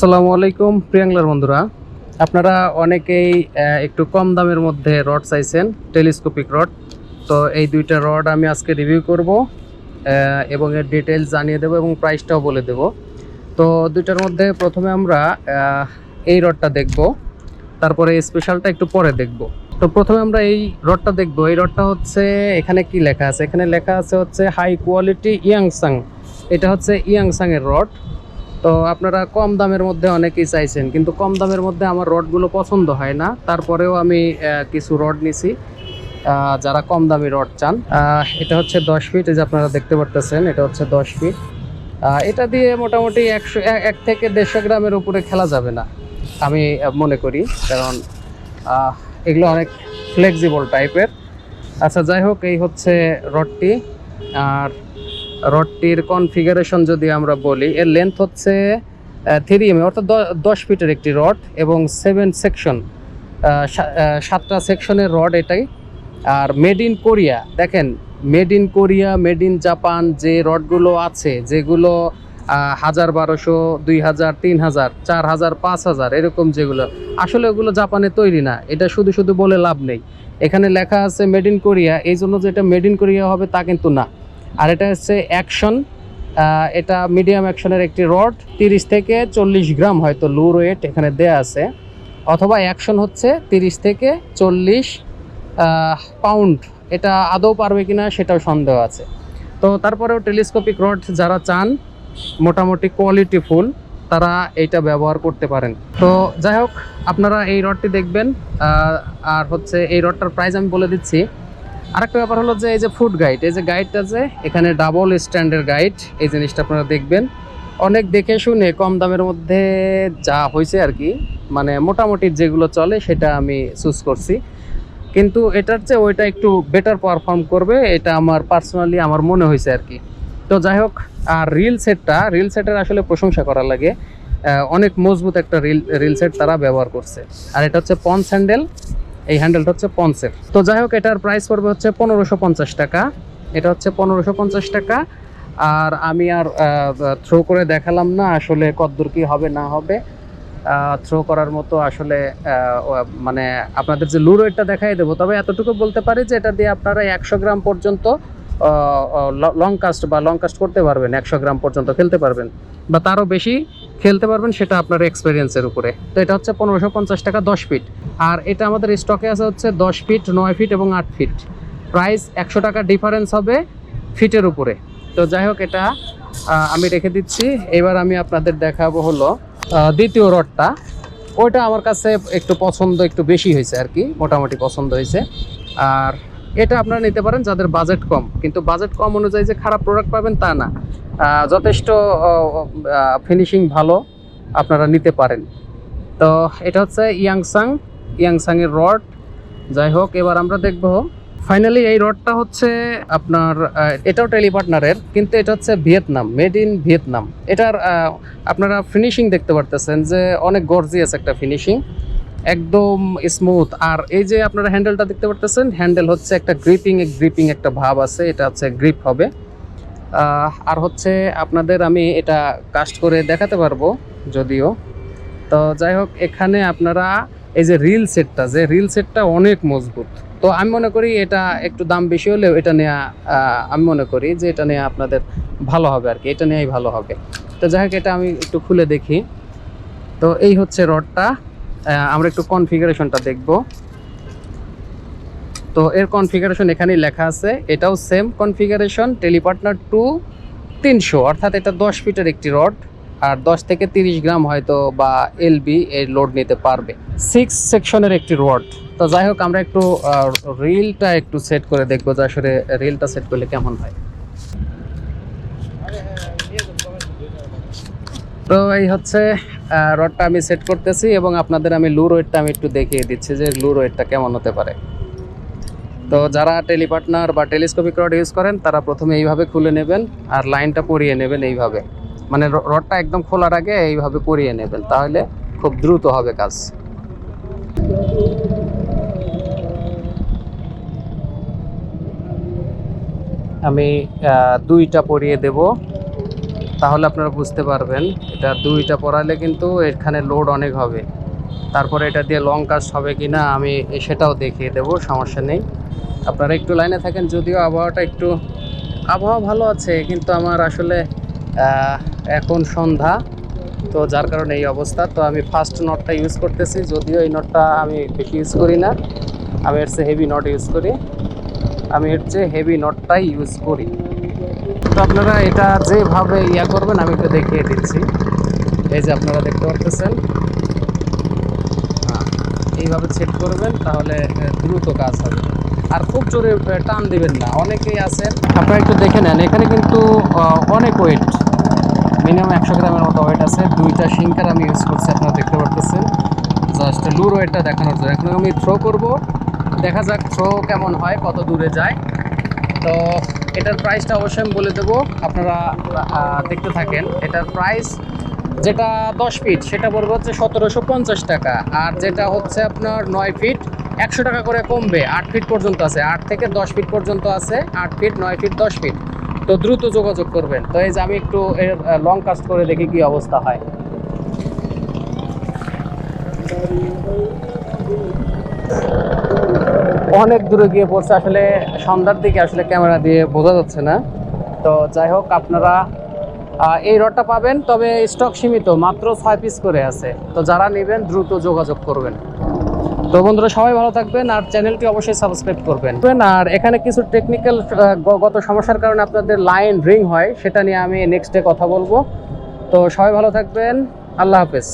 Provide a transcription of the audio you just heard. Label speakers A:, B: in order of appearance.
A: আসসালামু আলাইকুম প্রিয়াংলার বন্ধুরা। আপনারা অনেকেই একটু কম দামের মধ্যে রড চাইছেন, টেলিস্কোপিক রড। তো এই দুইটা রড আমি আজকে রিভিউ করব এবং এর ডিটেলস জানিয়ে দেবো এবং প্রাইসটাও বলে দেব। তো দুইটার মধ্যে প্রথমে আমরা এই রডটা দেখব, তারপরে স্পেশালটা একটু পরে দেখব। তো প্রথমে আমরা এই রডটা দেখব। এই রডটা হচ্ছে, এখানে কি লেখা আছে? এখানে লেখা আছে হচ্ছে হাই কোয়ালিটি ইয়াংসাং এটা হচ্ছে ইয়াংসাং এর রড। তো আপনারা কম দামের মধ্যে অনেকেই চাইছেন, কিন্তু কম দামের মধ্যে আমার রডগুলো পছন্দ হয় না। তারপরেও আমি কিছু রড নিছি যারা কম দামি রড চান। এটা হচ্ছে দশ ফিট, এই যে আপনারা দেখতে পারতেছেন, এটা হচ্ছে দশ ফিট। এটা দিয়ে মোটামুটি একশো এক- থেকে দেড়শো গ্রামের উপরে খেলা যাবে না, আমি মনে করি। কারণ এগুলো অনেক ফ্লেক্সিবল টাইপের আচ্ছা যাই হোক, এই হচ্ছে রডটি। আর রডটির কনফিগারেশন যদি আমরা বলি, এর লেন্থ হচ্ছে থ্রি এম অর্থাৎ দ- দশ ফিটের একটি রড এবং সেভেন সেকশন সাতটা সেকশনের রড এটাই। আর মেড ইন কোরিয়া দেখেন made in Korea made in Japan যে রডগুলো আছে, যেগুলো হাজার বারোশো, দুই হাজার, তিন হাজার, চার হাজার, পাঁচ হাজার, এরকম যেগুলো। আসলে ওগুলো জাপানে তৈরি না, এটা শুধু শুধু বলে লাভ নেই। এখানে লেখা আছে মেড ইন কোরিয়া এই জন্য যে এটা মেড ইন কোরিয়া হবে তা কিন্তু না। আর এটা হচ্ছে অ্যাকশন এটা মিডিয়াম অ্যাকশনের একটি রড তিরিশ থেকে চল্লিশ গ্রাম হয়তো লো ওয়েট এখানে দেয়া আছে। অথবা অ্যাকশন হচ্ছে তিরিশ থেকে চল্লিশ পাউন্ড এটা আদৌ পারবে কিনা সেটাও সন্দেহ আছে। তো তারপরেও টেলিস্কোপিক রড যারা চান, মোটামুটি কোয়ালিটি ফুল তারা এইটা ব্যবহার করতে পারেন। তো যাই হোক, আপনারা এই রডটি দেখবেন আর হচ্ছে এই রডটার প্রাইস আমি বলে দিচ্ছি। আরেকটা ব্যাপার হলো যে এই যে ফুড গাইড এই যে গাইডটা যে এখানে ডাবল স্ট্যান্ডের গাইড এই জিনিসটা আপনারা দেখবেন। অনেক দেখে শুনে কম দামের মধ্যে যা হয়েছে আর কি মানে মোটামুটি যেগুলো চলে সেটা আমি চুজ করছি। কিন্তু এটার চেয়ে ওইটা একটু বেটার পারফর্ম করবে, এটা আমার পার্সোনালি আমার মনে হয়েছে আর কি। তো যাই হোক, আর রিল সেটটা রিল সেটের আসলে প্রশংসা করা লাগে। অনেক মজবুত একটা রিল রিল সেট তারা ব্যবহার করছে। আর এটা হচ্ছে পন হ্যান্ডেল এই হ্যান্ডেলটা হচ্ছে পঞ্চের তো যাই হোক, এটার প্রাইস পড়বে হচ্ছে পনেরোশো পঞ্চাশ টাকা। এটা হচ্ছে পনেরোশো পঞ্চাশ টাকা। আর আমি আর থ্রো করে দেখালাম না আসলে কতদূর কি হবে, না হবে। থ্রো করার মতো আসলে মানে আপনাদের যে লুরোয়েটটা দেখাই দেবো। তবে এতটুকু বলতে পারি যে এটা দিয়ে আপনারা একশো গ্রাম পর্যন্ত লং কাস্ট বা লং কাস্ট করতে পারবেন, একশো গ্রাম পর্যন্ত খেলতে পারবেন। বা তারও বেশি খেলতে পারবেন সেটা আপনার এক্সপিরিয়েন্সের উপরে। তো এটা হচ্ছে পনেরোশো পঞ্চাশ টাকা দশ ফিট আর এটা আমাদের স্টকে আছে হচ্ছে দশ ফিট নয় ফিট এবং আট ফিট প্রাইস একশো টাকা ডিফারেন্স হবে ফিটের উপরে। তো যাই হোক, এটা আমি রেখে দিচ্ছি। এবার আমি আপনাদের দেখাবো হলো দ্বিতীয় রডটা। ওইটা আমার কাছে একটু পছন্দ, একটু বেশি হয়েছে আর কি, মোটামুটি পছন্দ হয়েছে। আর এটা আপনারা নিতে পারেন যাদের বাজেট কম। কিন্তু বাজেট কম অনুযায়ী যে খারাপ প্রোডাক্ট পাবেন তা না। যথেষ্ট ফিনিশিং ভালো আপনারা নিতে পারেন। তো এটা হচ্ছে ইয়াংসাং, ইয়াংসাংয়ের রড। যাই হোক, এবার আমরা দেখব। ফাইনালি এই রডটা হচ্ছে আপনার এটাও টেলিপার্টনারের, কিন্তু এটা হচ্ছে ভিয়েতনাম মেড ইন ভিয়েতনাম। এটার আপনারা ফিনিশিং দেখতে পারতেছেন যে অনেক গর্জিয়াস একটা ফিনিশিং একদম স্মুথ আর এই যে আপনারা হ্যান্ডেলটা দেখতে পারতেছেন হ্যান্ডেল হচ্ছে একটা গ্রিপিং গ্রিপিং একটা ভাব আছে, এটা হচ্ছে গ্রিপ হবে। আর হচ্ছে আপনাদের আমি এটা কাস্ট করে দেখাতে পারব যদিও। তো যাই হোক, এখানে আপনারা এই যে রিল সেটটা যে রিল সেটটা অনেক মজবুত। তো আমি মনে করি এটা একটু দাম বেশি হলেও এটা নেওয়া আমি মনে করি যে এটা নেওয়া আপনাদের ভালো হবে আর কি, এটা নেওয়াই ভালো হবে। তো যাই হোক, এটা আমি একটু খুলে দেখি। তো এই হচ্ছে রডটা আমরা একটু কনফিগারেশনটা দেখব। তো এর কনফিগারেশন এখানেই লেখা আছে। এটাও সেম কনফিগারেশন টেলিপার্টনার টু তিনশো, অর্থাৎ এটা দশ ফিটের একটি রড আর দশ থেকে তিরিশ গ্রাম হয়তো বা এলবি এর লোড নিতে পারবে। সিক্স সেকশনের একটি রড তো যাই হোক, আমরা একটু রিলটা একটু সেট করে দেখব যে আসলে রিলটা সেট করলে কেমন হয়। তো এই হচ্ছে রডটা আমি সেট করতেছি এবং আপনাদের আমি লু রোয়েটটা আমি একটু দেখিয়ে দিচ্ছি যে লু রোয়েটটা কেমন হতে পারে। তো যারা টেলিপার্টনার বা টেলিস্কোপিক রড ইউজ করেন, তারা প্রথমে এইভাবে খুলে নেবেন আর লাইনটা পরিয়ে নেবেন এইভাবে। মানে রডটা একদম খোলার আগে এইভাবে পরিয়ে নেবেন, তাহলে খুব দ্রুত হবে কাজ। আমি দুইটা পরিয়ে দেব। তাহলে আপনারা বুঝতে পারবেন, এটা দুইটা পড়ালে কিন্তু এখানে লোড অনেক হবে। তারপরে এটা দিয়ে লং কাস্ট হবে কি না আমি সেটাও দেখিয়ে দেবো, সমস্যা নেই। আপনারা একটু লাইনে থাকেন, যদিও আবহাওয়াটা একটু, আবহাওয়া ভালো আছে, কিন্তু আমার আসলে এখন সন্ধ্যা, তো যার কারণে এই অবস্থা। তো আমি ফার্স্ট নটটা ইউজ করতেছি, যদিও এই নটটা আমি বেশি ইউজ করি না। আমি এর চেয়ে হেভি নট ইউজ করি। আমি এর চেয়ে হেভি নটটাই ইউজ করি। আপনারা এটা যেভাবে ইয়া করবেন আমি একটু দেখিয়ে দিচ্ছি। এই যে আপনারা দেখতে পারতেছেন। হ্যাঁ, এইভাবে সেট করবেন তাহলে দ্রুত কাজ হবে। আর খুব জোরে টান দিবেন না। অনেকেই আছেন। আপনারা একটু দেখে নেন এখানে কিন্তু অনেক ওয়েট মিনিমাম একশো গ্রামের মতো ওয়েট আছে। দুইটা সিঙ্কার আমি ইউজ করছি আপনারা দেখতে পারতেছেন। জাস্ট লুর ওয়েটটা দেখানোর জন্য। এখন আমি থ্রো করব। দেখা যাক থ্রো কেমন হয় কত দূরে যায়। তো এটার প্রাইসটা অবশ্যই আমি বলে দেবো। আপনারা দেখতে থাকেন। এটার প্রাইস যেটা দশ ফিট সেটা পড়বে হচ্ছে সতেরোশো পঞ্চাশ টাকা। আর যেটা হচ্ছে আপনার নয় ফিট একশো টাকা করে কমবে। আট ফিট পর্যন্ত আছে। আট থেকে দশ ফিট পর্যন্ত আছে। আট ফিট নয় ফিট দশ ফিট তো দ্রুত যোগাযোগ করবেন। তো এই যে আমি একটু এর লং কাস্ট করে দেখি কি অবস্থা হয়। অনেক দূরে গিয়ে পড়ছে। আসলে সন্ধ্যার দিকে আসলে ক্যামেরা দিয়ে বোঝা যাচ্ছে না। তো যাই হোক, আপনারা এই রডটা পাবেন, তবে স্টক সীমিত, মাত্র ছয় পিস করে আছে। তো যারা নেবেন, দ্রুত যোগাযোগ করবেন। তো বন্ধুরা, সবাই ভালো থাকবেন, আর চ্যানেলটি অবশ্যই সাবস্ক্রাইব করবেন। আর এখানে কিছু টেকনিক্যাল গত সমস্যার কারণে আপনাদের লাইন রিং হয়, সেটা নিয়ে আমি নেক্সট ডে কথা বলব। তো সবাই ভালো থাকবেন, আল্লাহ হাফেজ।